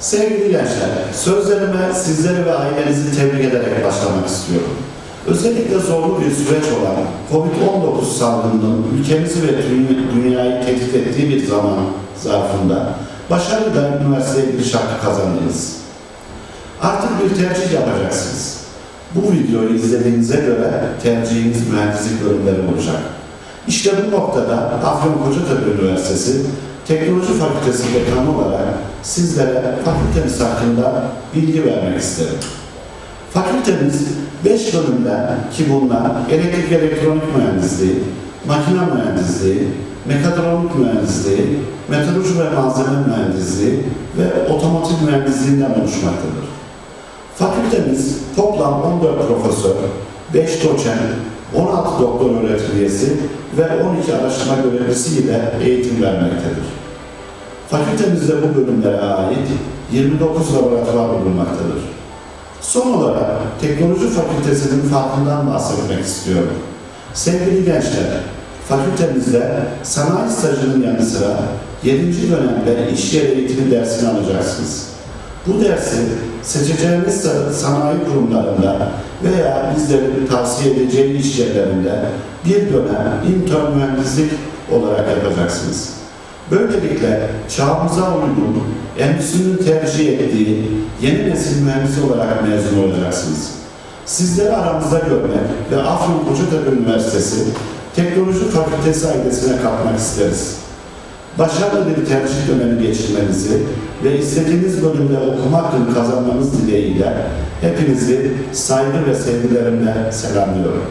Sevgili gençler, sözlerime sizleri ve ailenizi tebrik ederek başlamak istiyorum. Özellikle zorlu bir süreç olan COVID-19 salgınının ülkemizi ve dü- dünyayı tehdit ettiği bir zaman zarfında başarıyla üniversiteye giriş hakkı kazandınız. Artık bir tercih yapacaksınız. Bu videoyu izlediğinize göre tercihiniz mühendislik bölümleri olacak. İşte bu noktada Afyonkarahisar Üniversitesi Teknoloji Fakültesi dekanı olarak sizlere fakültemiz hakkında bilgi vermek isterim. Fakültemiz 5 bölümden ki bunlar elektrik elektronik mühendisliği, makine mühendisliği, mekatronik mühendisliği, metalurji ve malzeme mühendisliği ve otomotiv mühendisliğinden oluşmaktadır. Fakültemiz toplam 14 profesör, 5 doçent, 16 doktor öğretim ve 12 araştırma görevlisi ile eğitim vermektedir. Fakültemizde bu bölümlere ait 29 laboratuvar bulunmaktadır. Son olarak Teknoloji Fakültesinin farkından bahsetmek istiyorum. Sevgili gençler, fakültemizde sanayi stajının yanı sıra 7. dönemde iş yeri eğitimi dersini alacaksınız. Bu dersi seçeceğiniz sa- sanayi kurumlarında veya bizlerin tavsiye edeceği iş yerlerinde bir dönem intern mühendislik olarak yapacaksınız. Böylelikle çağımıza uygun, endüstrinin tercih ettiği yeni nesil mühendis olarak mezun olacaksınız. Sizleri aramızda görmek ve Afyon Kocatepe Üniversitesi Teknoloji Fakültesi ailesine katmak isteriz. Başarılı bir tercih dönemi geçirmenizi ve istediğiniz bölümde okuma hakkını kazanmanız dileğiyle hepinizi saygı ve sevgilerimle selamlıyorum.